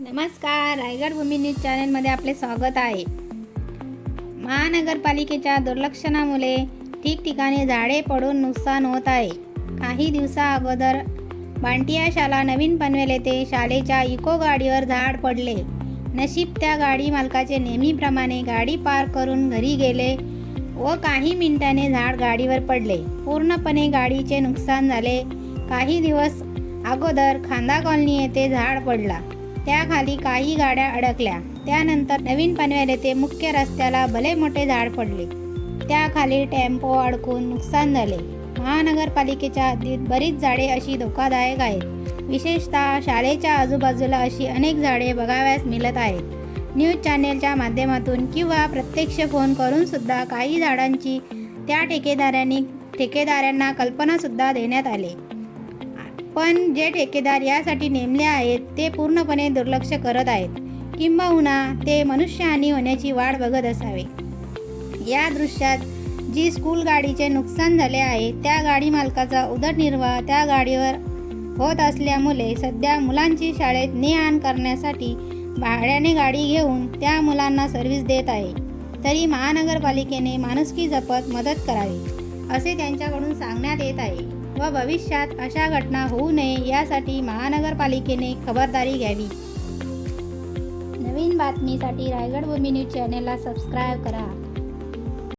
नमस्कार रायगड भूमी न्यूज चॅनलमध्ये आपले स्वागत आहे. महानगरपालिकेच्या दुर्लक्षणामुळे ठिकठिकाणी झाडे पडून नुकसान होत आहे. काही दिवसा अगोदर बांटिया शाला नवीन पनवेल येथे शाळेच्या इको गाडीवर झाड पडले. नशीब त्या गाडी मालकाचे नेहमीप्रमाणे गाडी पार्क करून घरी गेले व काही मिनिटाने झाड गाडीवर पडले. पूर्णपणे गाडीचे नुकसान झाले. काही दिवस अगोदर खांदा कॉलनी येथे झाड पडला. त्याखाली काही गाड्या अडकल्या. त्यानंतर नवीन पनवेल येथे मुख्य रस्त्याला भले मोठे झाड पडले. त्याखाली टेम्पो अडकून नुकसान झाले. महानगरपालिकेच्या हद्दीत बरीच झाडे अशी धोकादायक आहेत. विशेषतः शाळेच्या आजूबाजूला अशी अनेक झाडे बघाव्यास मिळत आहेत. न्यूज चॅनेलच्या माध्यमातून किंवा प्रत्यक्ष फोन करून सुद्धा काही झाडांची त्या ठेकेदारांनी ठेकेदारांना कल्पनासुद्धा देण्यात आली. पण जे ठेकेदार यासाठी नेमले आहेत ते पूर्णपणे दुर्लक्ष करत आहेत. किंबहुना ते मनुष्यहानी होण्याची वाट बघत असावे. या दृश्यात जी स्कूल गाडीचे नुकसान झाले आहे त्या गाडी मालकाचा उदरनिर्वाह त्या गाडीवर होत असल्यामुळे सध्या मुलांची शाळेत ने आण करण्यासाठी भाड्याने गाडी घेऊन त्या मुलांना सर्व्हिस देत आहे. तरी महानगरपालिकेने माणुसकी जपत मदत करावी असे त्यांच्याकडून सांगण्यात येत आहे. व भविष्यात अशा घटना होऊ नये यासाठी महानगरपालिकेने खबरदारी घ्यावी. नवीन बातमीसाठी रायगड भूमी न्यूज चॅनेलला सबस्क्राईब करा.